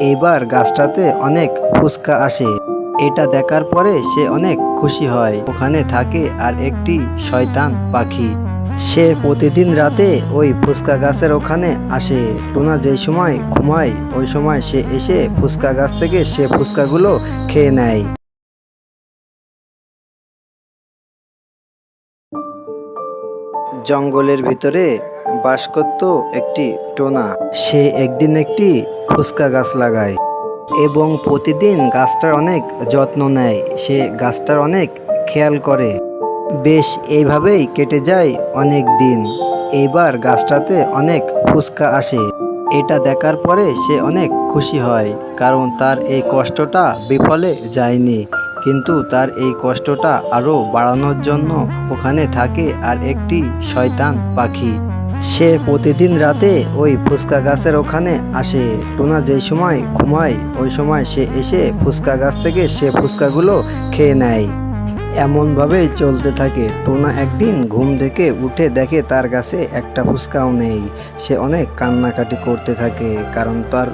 এইবার গাছটাতে অনেক ফুচকা আসে। এটা দেখার পরে সে অনেক খুশি হয়। ওখানে থাকে আর একটি শয়তান পাখি। সে প্রতিদিন রাতে ওই ফুচকা গাছের ওখানে আসে। টোনা যেই সময় ঘুমায়, ওই সময় সে এসে ফুচকা গাছ থেকে সে ফুসকাগুলো খেয়ে নেয়। জঙ্গলের ভিতরে বাস করত একটি টোনা। সে একদিন একটি ফুচকা গাছ লাগায় এবং প্রতিদিন গাছটার অনেক যত্ন নেয়। সে গাছটার অনেক খেয়াল করে। বেশ, এইভাবেই কেটে যায় অনেক দিন। এইবার গাছটাতে অনেক ফুচকা আসে। এটা দেখার পরে সে অনেক খুশি হয়, কারণ তার এই কষ্টটা বিফলে যায়নি। কিন্তু তার এই কষ্টটা আরও বাড়ানোর জন্য ওখানে থাকে আর একটি শয়তান পাখি। সে প্রতিদিন রাতে ওই ফুচকা গাছের ওখানে আসে। টোনা যে সময় ঘুমায়, ওই সময় সে এসে ফুচকা গাছ থেকে সে ফুচকাগুলো খেয়ে নেয়। এমনভাবেই চলতে থাকে। টোনা একদিন ঘুম থেকে উঠে দেখে তার কাছে একটা ফুচকাও নেই। সে অনেক কান্নাকাটি করতে থাকে, কারণ তার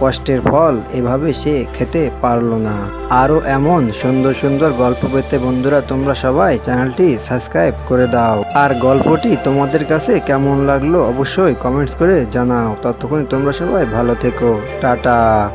কষ্টের ফল এভাবে সে খেতে পারল না। আরও এমন সুন্দর সুন্দর গল্প পেতে বন্ধুরা, তোমরা সবাই চ্যানেলটি সাবস্ক্রাইব করে দাও। আর গল্পটি তোমাদের কাছে কেমন লাগল অবশ্যই কমেন্টস করে জানাও। ততক্ষণ তোমরা সবাই ভালো থেকো। টাটা।